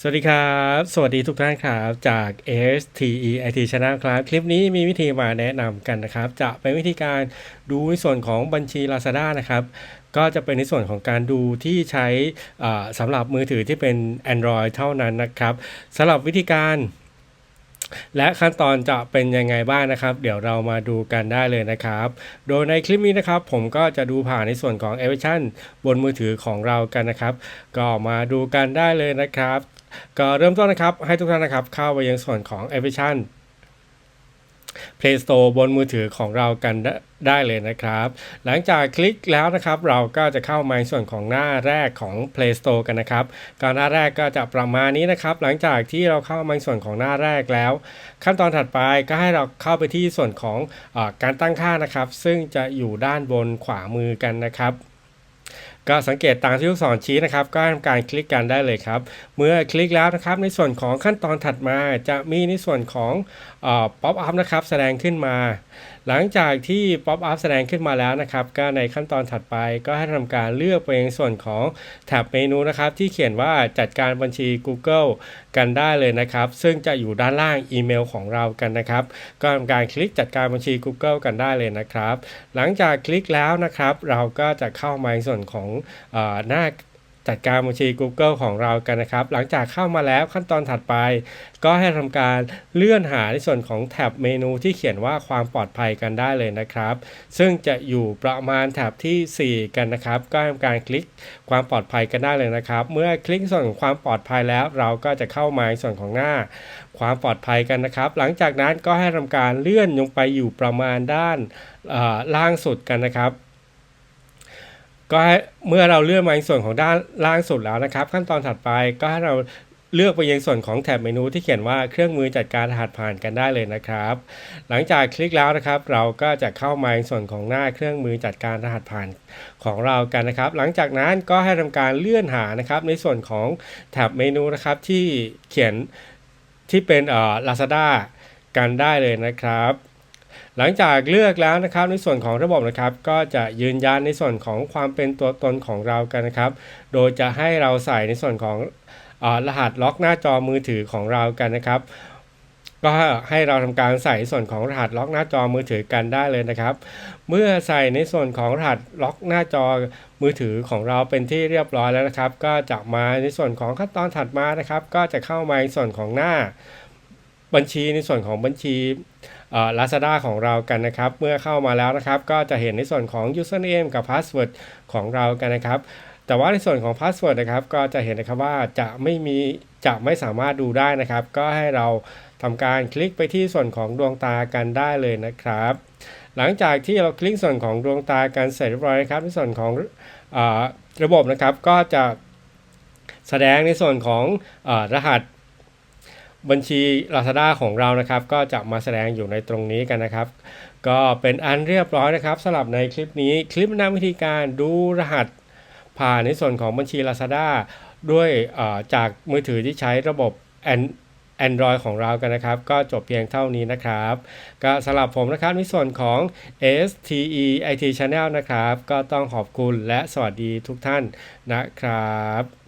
สวัสดีครับ สวัสดีทุกท่านครับจาก STE IT Channel ครับ คลิปนี้มีวิธีมาแนะนำกันนะครับ จะเป็นวิธีการดูในส่วนของบัญชี Lazada นะครับ ก็จะเป็นในส่วนของการดูที่ใช้สำหรับมือถือที่เป็น Android เท่านั้นนะครับสำหรับวิธีการและขั้นตอนจะเป็นยังไงบ้างนะครับ เดี๋ยวเรามาดูกันได้เลยนะครับ โดยในคลิปนี้นะครับ ผมก็จะดูผ่านในส่วนของแอปพลิเคชันบนมือถือของเรากันนะครับ ก็มาดูกันได้เลยนะครับ ก็เริ่มต้นนะครับ ให้ทุกท่านนะครับ เข้าไปยังส่วนของแอปพลิเคชัน Play Store บนมือถือของเรากันได้เลยนะครับ หลังจากคลิกแล้วนะครับเราก็จะเข้ามาในส่วนของหน้าแรกของ Play Store กันนะครับก็หน้าแรกก็จะประมาณนี้นะครับ หลังจากที่เราเข้ามาในส่วนของหน้าแรกแล้ว ขั้นตอนถัดไปก็ให้เราเข้าไปที่ส่วนของอการตั้งค่านะครับ ซึ่งจะอยู่ด้านบนขวามือกันนะครับ ก็สังเกตตามที่ลูกศรชี้นะครับ ก็ทำการคลิกกันได้เลยครับ เมื่อคลิกแล้วนะครับ ในส่วนของขั้นตอนถัดมาจะมีในส่วนของป๊อปอัพนะครับแสดงขึ้นมา หลังจากที่ป๊อปอัพแสดงขึ้นมาแล้วนะครับ ก็ในขั้นตอนถัดไปก็ให้ทำการเลือกไปในส่วนของแท็บเมนูนะครับ ที่เขียนว่าจัดการบัญชี Google กันได้เลยนะครับ ซึ่งจะอยู่ด้านล่างอีเมลของเรากันนะครับ ก็ทำการคลิกจัดการบัญชี Google กันได้เลยนะครับ หลังจากคลิกแล้วนะครับ เราก็จะเข้ามาในส่วนของอหน้าจัดการบัญชี Google ของเรากันนะครับ หลังจากเข้ามาแล้วขั้นตอนถัดไป ก็ให้ทำการเลื่อนหาในส่วนของแท็บเมนูที่เขียนว่าความปลอดภัยกันได้เลยนะครับ ซึ่งจะอยู่ประมาณแท็บที่ 4 กันนะครับ ก็ทำการคลิกความปลอดภัยกันได้เลยนะครับ เมื่อคลิกส่วนของความปลอดภัยแล้ว เราก็จะเข้ามาในส่วนของหน้าความปลอดภัยกันนะครับ หลังจากนั้นก็ให้ทำการเลื่อนลงไปอยู่ประมาณด้านล่างสุดกันนะครับ ก็ให้เมื่อเราเลื่อนมาในส่วนของด้านล่างสุดแล้วนะครับ ขั้นตอนถัดไปก็ให้เราเลือกไปยังส่วนของแถบเมนูที่เขียนว่าเครื่องมือจัดการรหัสผ่านกันได้เลยนะครับ หลังจากคลิกแล้วนะครับ เราก็จะเข้ามาในส่วนของหน้าเครื่องมือจัดการรหัสผ่านของเรากันนะครับ หลังจากนั้นก็ให้ทำการเลื่อนหานะครับ ในส่วนของแถบเมนูนะครับที่เขียนที่เป็นเอ่อ Lazada กันได้เลยนะครับ หลังจากเลือกแล้วนะครับในส่วนของระบบนะครับ ก็จะยืนยันในส่วนของความเป็นตัวตนของเรากันนะครับ โดยจะให้เราใส่ในส่วนของอรหัสล็อกหน้าจอมือถือของเรากันนะครับ ก็ให้เราทำการใส่ส่วนของรหัสล็อกหน้าจอมือถือกันได้เลยนะครับ เมื่อใส่ในส่วนของรหัสล็อกหน้าจอมือถือของเราเป็นที่เรียบร้อยแล้วนะครับ ก็จะมาในส่วนของขั้นตอนถัดมานะครับ ก็จะเข้ามาในส่วนของหน้า บัญชีในส่วนของบัญชีลาซาด้าของเรากันนะครับ เมื่อเข้ามาแล้วนะครับ ก็จะเห็นในส่วนของ username กับ password ของเรากันนะครับ แต่ว่าในส่วนของ password นะครับ ก็จะเห็นนะครับว่าจะไม่มีจะไม่สามารถดูได้นะครับ ก็ให้เราทำการคลิกไปที่ส่วนของดวงตากันได้เลยนะครับ หลังจากที่เราคลิกส่วนของดวงตากันเสร็จเรียบร้อยนะครับในส่วนของอระบบนะครับก็จะแสดงในส่วนของอรหัส บัญชี Lazada ของเรานะครับ ก็จะมาแสดงอยู่ในตรงนี้กันนะครับ ก็เป็นอันเรียบร้อยนะครับสำหรับในคลิปนี้คลิปนำวิธีการดูรหัสผ่านในส่วนของบัญชี Lazada ด้วยจากมือถือที่ใช้ระบบ Android ของเรากันนะครับ ก็จบเพียงเท่านี้นะครับ ก็สำหรับผมนะครับในส่วนของ STE IT Channel นะครับ ก็ต้องขอบคุณและสวัสดีทุกท่านนะครับ